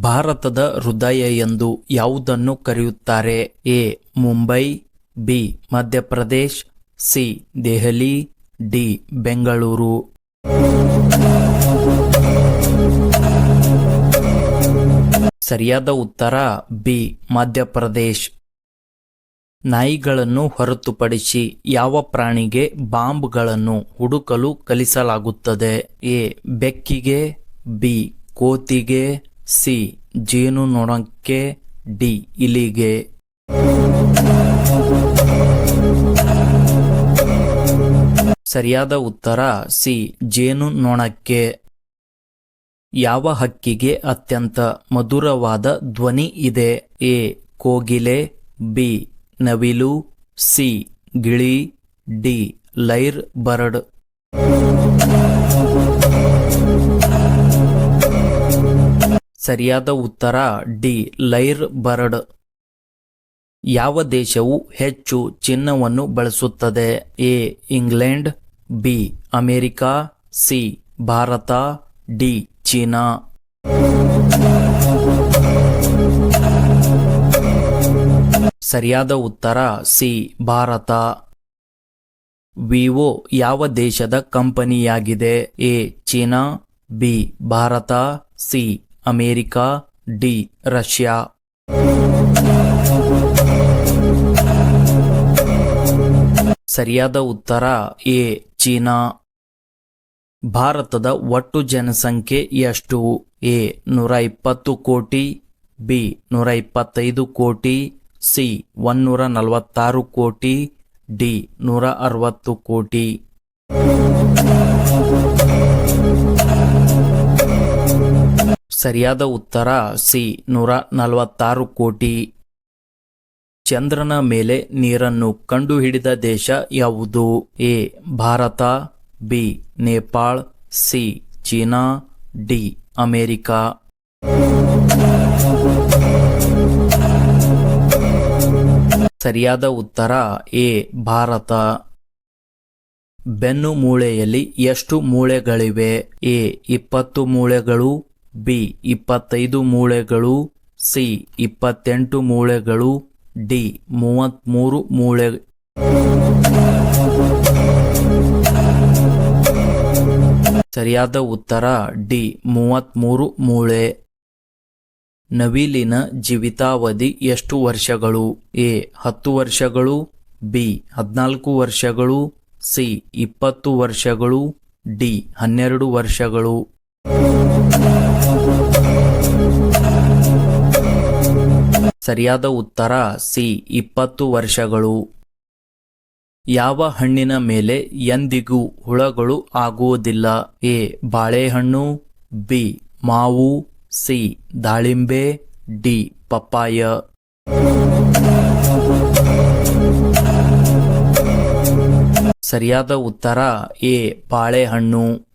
ಭಾರತದ ಹೃದಯ ಎಂದು ಯಾವುದನ್ನು ಕರೆಯುತ್ತಾರೆ? A. Mumbai, B. Madhya Pradesh, C. Delhi, D. Bengaluru. ಸರಿಯಾದ ಉತ್ತರ, ಬಿ. ಮಧ್ಯಪ್ರದೇಶ್. ನಾಯಿಗಳನ್ನು ಹೊರತುಪಡಿಸಿ ಯಾವ ಪ್ರಾಣಿಗೆ ಬಾಂಬ್ಗಳನ್ನು ಹುಡುಕಲು ಕಲಿಸಲಾಗುತ್ತದೆ? ಎ. ಬೆಕ್ಕಿಗೆ, ಬಿ. ಕೋತಿಗೆ ಸಿ. ಜೇನು ಜೇನುನೊಣಕ್ಕೆ ಡಿ. ಇಲಿಗೆ. ಸರಿಯಾದ ಉತ್ತರ ಸಿ. ಜೇನು ನೋಣಕ್ಕೆ. ಯಾವ ಹಕ್ಕಿಗೆ ಅತ್ಯಂತ ಮಧುರವಾದ ಧ್ವನಿ ಇದೆ? ಎ. ಕೋಗಿಲೆ, ಬಿ. ನವಿಲು, ಸಿ. ಗಿಳಿ, ಡಿ. ಲೈರ್ ಬರ್ಡ್ ಸರಿಯಾದ ಉತ್ತರ ಡಿ. ಲೈರ್ ಬರ್ಡ್. ಯಾವ ದೇಶವು ಹೆಚ್ಚು ಚಿನ್ನವನ್ನು ಬಳಸುತ್ತದೆ? A. England, B. America, C. Bharat, D. China. ಸರಿಯಾದ ಉತ್ತರ ಸಿ. ಭಾರತ. ವಿವೋ ಯಾವ ದೇಶದ ಕಂಪನಿಯಾಗಿದೆ? A. China, B. Bharat, C. America, D, Russia. ಸರಿಯಾದ ಉತ್ತರ, ಎ, ಚೀನಾ. ಭಾರತದ ಒಟ್ಟು ಜನಸಂಖ್ಯೆ ಎಷ್ಟು? ಎ ನೂರ ಇಪ್ಪತ್ತು ಕೋಟಿ, ಬಿ ನೂರ ಇಪ್ಪತ್ತೈದು ಕೋಟಿ, ಸಿ ಒನ್ನೂರ ನಲವತ್ತಾರು ಕೋಟಿ, ಡಿ ನೂರ ಅರವತ್ತು ಕೋಟಿ. ಸರಿಯಾದ ಉತ್ತರ ಸಿ, ನೂರ ನಲವತ್ತಾರು ಕೋಟಿ. ಚಂದ್ರನ ಮೇಲೆ ನೀರನ್ನು ಕಂಡುಹಿಡಿದ ದೇಶ ಯಾವುದು? A, Bharat, B, Nepal, C, China, D, America. ಸರಿಯಾದ ಉತ್ತರ ಎ, ಭಾರತ. ಬೆನ್ನು ಮೂಳೆಯಲ್ಲಿ ಎಷ್ಟು ಮೂಳೆಗಳಿವೆ? ಎ, ಇಪ್ಪತ್ತು ಮೂಳೆಗಳು ಬಿ, ಇಪ್ಪತ್ತೈದು ಮೂಳೆಗಳು, ಸಿ, ಇಪ್ಪತ್ತೆಂಟು ಮೂಳೆಗಳು, ಡಿ ಮೂವತ್ತ್ಮೂರು ಮೂಳೆ ಸರಿಯಾದ ಉತ್ತರ, ಡಿ ಮೂವತ್ತ್ಮೂರು ಮೂಳೆ. ನವಿಲಿನ ಜೀವಿತಾವಧಿ ಎಷ್ಟು ವರ್ಷಗಳು? ಎ, ಹತ್ತು ವರ್ಷಗಳು, ಬಿ, ಹದಿನಾಲ್ಕು ವರ್ಷಗಳು, ಸಿ, ಇಪ್ಪತ್ತು ವರ್ಷಗಳು, ಡಿ, ಹನ್ನೆರಡು ವರ್ಷಗಳು. ಸರಿಯಾದ ಉತ್ತರ ಸಿ, ಇಪ್ಪತ್ತು ವರ್ಷಗಳು. ಯಾವ ಹಣ್ಣಿನ ಮೇಲೆ ಎಂದಿಗೂ ಹುಳಗಳು ಆಗುವುದಿಲ್ಲ? ಎ, ಬಾಳೆಹಣ್ಣು, ಬಿ, ಮಾವು, ಸಿ, ದಾಳಿಂಬೆ, ಡಿ, ಪಪ್ಪಾಯ. ಸರಿಯಾದ ಉತ್ತರ ಎ, ಬಾಳೆಹಣ್ಣು.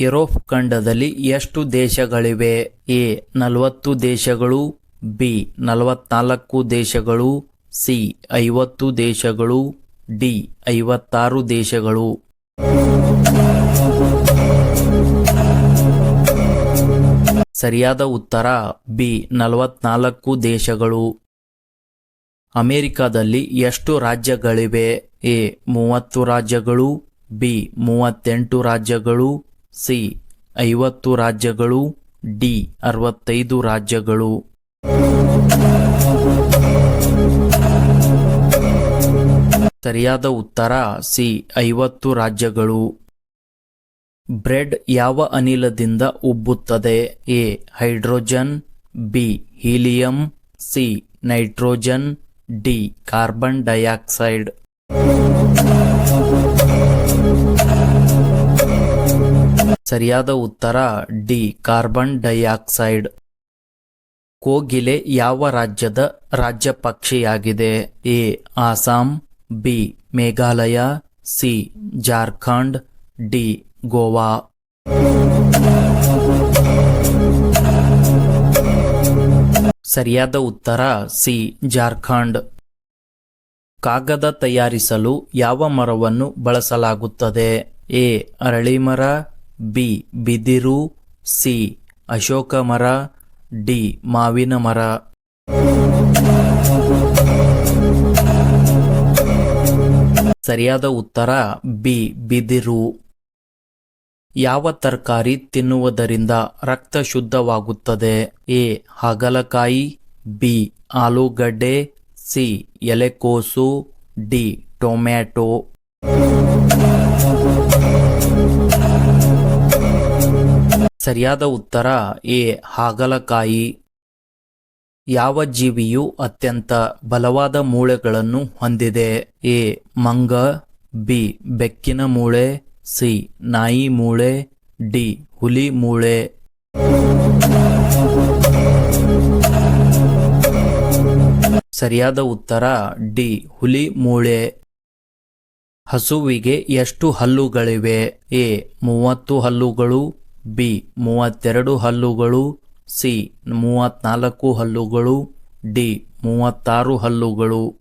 ಯುರೋಪ್ ಖಂಡದಲ್ಲಿ ಎಷ್ಟು ದೇಶಗಳಿವೆ? ಎ, ನಲವತ್ತು ದೇಶಗಳು, ಬಿ, ನಲವತ್ನಾಲ್ಕು ದೇಶಗಳು, ಸಿ, ಐವತ್ತು ದೇಶಗಳು, ಡಿ, ಐವತ್ತಾರು ದೇಶಗಳು. ಸರಿಯಾದ ಉತ್ತರ, ಬಿ, ನಲವತ್ನಾಲ್ಕು ದೇಶಗಳು. ಅಮೆರಿಕದಲ್ಲಿ ಎಷ್ಟು ರಾಜ್ಯಗಳಿವೆ? ಎ, ಮೂವತ್ತು ರಾಜ್ಯಗಳು, ಬಿ, ಮೂವತ್ತೆಂಟು ರಾಜ್ಯಗಳು ಸಿ, ಐವತ್ತು ರಾಜ್ಯಗಳು, ಡಿ, ಅರವತ್ತೈದು ರಾಜ್ಯಗಳು. ಸರಿಯಾದ ಉತ್ತರ, ಸಿ, ಐವತ್ತು ರಾಜ್ಯಗಳು. ಬ್ರೆಡ್ ಯಾವ ಅನಿಲದಿಂದ ಉಬ್ಬುತ್ತದೆ? A, hydrogen, B, helium, C, nitrogen, D, carbon dioxide. ಸರಿಯಾದ ಉತ್ತರ, ಡಿ, ಕಾರ್ಬನ್ ಡೈಆಕ್ಸೈಡ್. ಕೋಗಿಲೆ ಯಾವ ರಾಜ್ಯದ ರಾಜ್ಯ ಪಕ್ಷಿಯಾಗಿದೆ A, Assam, B, Meghalaya, C, Jharkhand, D, Goa. ಸರಿಯಾದ ಉತ್ತರ, ಸಿ, ಜಾರ್ಖಂಡ್. ಕಾಗದ ತಯಾರಿಸಲು ಯಾವ ಮರವನ್ನು ಬಳಸಲಾಗುತ್ತದೆ? ಎ ಅರಳಿ ಮರ ಬಿ. ಬಿದಿರು, ಸಿ. ಅಶೋಕ ಮರ, ಡಿ. ಮಾವಿನ ಮರ. ಸರಿಯಾದ ಉತ್ತರ ಬಿ. ಬಿದಿರು. ಯಾವ ತರಕಾರಿ ತಿನ್ನುವುದರಿಂದ ರಕ್ತ ಶುದ್ಧವಾಗುತ್ತದೆ? ಎ. ಹಾಗಲಕಾಯಿ, ಬಿ. ಆಲೂಗಡ್ಡೆ, ಸಿ. ಎಲೆಕೋಸು, ಡಿ. ಟೊಮ್ಯಾಟೊ. ಸರಿಯಾದ ಉತ್ತರ, ಎ, ಹಾಗಲಕಾಯಿ. ಯಾವ ಜೀವಿಯು ಅತ್ಯಂತ ಬಲವಾದ ಮೂಳೆಗಳನ್ನು ಹೊಂದಿದೆ? ಎ, ಮಂಗ. ಬಿ, ಬೆಕ್ಕಿನ ಮೂಳೆ. ಸಿ, ನಾಯಿ ಮೂಳೆ. ಡಿ, ಹುಲಿ ಮೂಳೆ. ಸರಿಯಾದ ಉತ್ತರ, ಡಿ, ಹುಲಿ ಮೂಳೆ. ಹಸುವಿಗೆ ಎಷ್ಟು ಹಲ್ಲುಗಳಿವೆ? ಎ, ಮೂವತ್ತು ಹಲ್ಲುಗಳು. ಬಿ, ಮೂವತ್ತೆರಡು ಹಲ್ಲುಗಳು, ಸಿ, ಮೂವತ್ನಾಲ್ಕು ಹಲ್ಲುಗಳು, ಡಿ, ಮೂವತ್ತಾರು ಹಲ್ಲುಗಳು.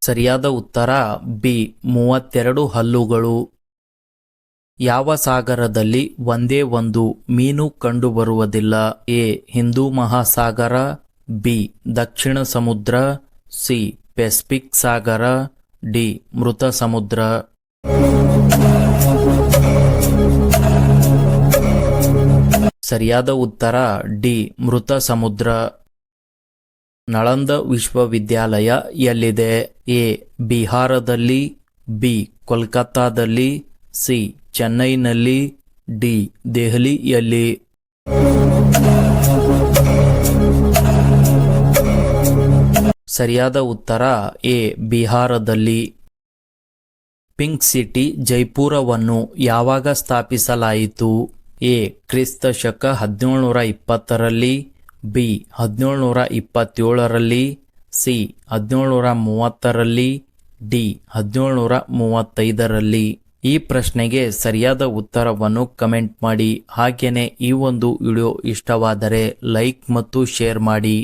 ಸರಿಯಾದ ಉತ್ತರ, ಬಿ, ಮೂವತ್ತೆರಡು ಹಲ್ಲುಗಳು. ಯಾವ ಸಾಗರದಲ್ಲಿ ಒಂದೇ ಒಂದು ಮೀನು ಕಂಡುಬರುವುದಿಲ್ಲ? ಎ, ಹಿಂದೂ ಮಹಾಸಾಗರ, ಬಿ, ದಕ್ಷಿಣ ಸಮುದ್ರ, ಸಿ, ಪೆಸಿಫಿಕ್ ಸಾಗರ ಡಿ. ಮೃತ ಸಮುದ್ರ ಸರಿಯಾದ ಉತ್ತರ ಡಿ. ಮೃತ ಸಮುದ್ರ ನಳಂದ ವಿಶ್ವವಿದ್ಯಾಲಯ ಎಲ್ಲಿದೆ? ಎ. ಬಿಹಾರದಲ್ಲಿ, ಬಿ. ಕೋಲ್ಕತ್ತಾದಲ್ಲಿ, ಸಿ. ಚೆನ್ನೈನಲ್ಲಿ, ಡಿ. ದೆಹಲಿಯಲ್ಲಿ. ಸರಿಯಾದ ಉತ್ತರ ಎ, ಬಿಹಾರದಲ್ಲಿ. ಪಿಂಕ್ ಸಿಟಿ, ಜೈಪುರವನ್ನು ಯಾವಾಗ ಸ್ಥಾಪಿಸಲಾಯಿತು? ಎ, ಕ್ರಿಸ್ತ ಶಕ ಹದಿನೇಳುನೂರ ಇಪ್ಪತ್ತರಲ್ಲಿ. ಬಿ, ಹದಿನೇಳುನೂರ ಇಪ್ಪತ್ತೇಳರಲ್ಲಿ. ಸಿ, ಹದಿನೇಳುನೂರ ಮೂವತ್ತರಲ್ಲಿ. ಡಿ, ಹದಿನೇಳುನೂರ ಮೂವತ್ತೈದರಲ್ಲಿ. ಈ ಪ್ರಶ್ನೆಗೆ ಸರಿಯಾದ ಉತ್ತರವನ್ನು ಕಮೆಂಟ್ ಮಾಡಿ. ಹಾಗೆಯೇ ಈ ಒಂದು ವಿಡಿಯೋ ಇಷ್ಟವಾದರೆ ಲೈಕ್ ಮತ್ತು ಶೇರ್ ಮಾಡಿ.